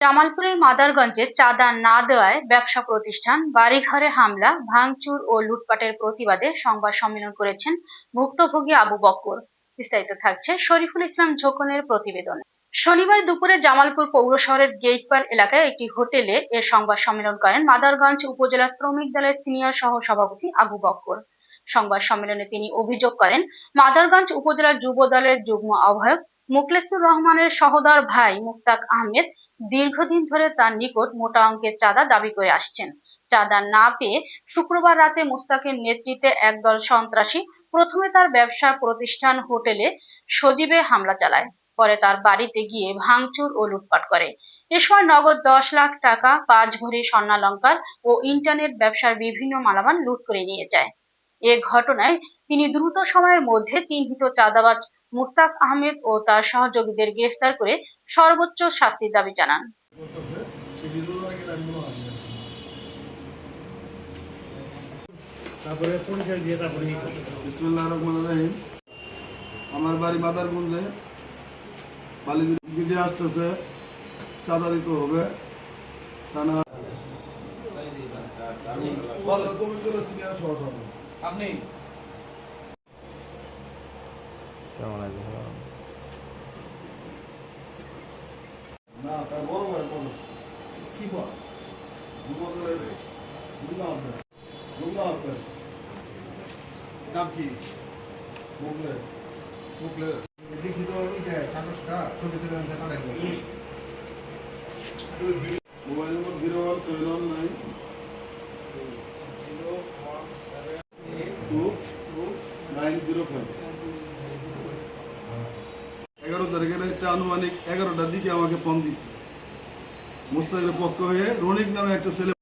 জামালপুরের মাদারগঞ্জে চাঁদা না দেওয়ায় ব্যবসা প্রতিষ্ঠান, বাড়িঘরে হামলা, ভাঙচুর ও লুটপাটের প্রতিবাদে সংবাদ সম্মেলন করেছেন ভুক্তভোগী আবু বক্কর বিস্তারিত থাকছে শরীফুল ইসলাম ঝোকনের প্রতিবেদনে। শনিবার দুপুরে জামালপুর পৌর শহরের গেটপার এলাকায় একটি হোটেলে এ সংবাদ সম্মেলন করেন মাদারগঞ্জ উপজেলা শ্রমিক দলের সিনিয়র সহ সভাপতি আবু বক্কর সংবাদ সম্মেলনে তিনি অভিযোগ করেন, মাদারগঞ্জ উপজেলা যুব দলের যুগ্ম আহ্বায়ক মুখলেসুর রহমানের সহদর ভাই মুস্তাক আহমেদ দীর্ঘদিন ধরে তার নিকট মোটা অঙ্কের চাঁদা দাবি করে আসছেন। চাঁদা না পেয়ে শুক্রবার রাতে মুস্তাকের নেতৃত্বে একদল সন্ত্রাসী প্রথমে তার ব্যবসা প্রতিষ্ঠান হোটেলে সজীবে হামলা চালায়, পরে তার বাড়িতে গিয়ে ভাঙচুর ও লুটপাট করে। এ সময় নগদ দশ লাখ টাকা, পাঁচ ভরি স্বর্ণালঙ্কার ও ইন্টারনেট ব্যবসার বিভিন্ন মালামাল লুট করে নিয়ে যায়। এ ঘটনায় তিনি দ্রুত সময়ের মধ্যে চিহ্নিত চাঁদাবাজ মুস্তাক আহমেদ ও তার সহযোগীদের গ্রেফতার করে সর্বোচ্চ শাস্তির দাবি জানান। আমার বাড়ি মাদারগঞ্জে বালি দিদি আসতেছে চাঁদা দিতে হবে। তা না। বলো, সহকর্মী। আপনি না তার বড় ভাই বলেছে কি বল? নাম কি? মুগলে মুখলে দেখি তো ওইটা কাগজটা ছবি তুলে আনতে পারে mobile number zero one seven one nine. Two two nine zero five. আনুমানিক এগারোটার দিকে আমাকে ফোন দিছে। মোস্তাকের পক্ষ হয়ে রনিক নামে একটা ছেলে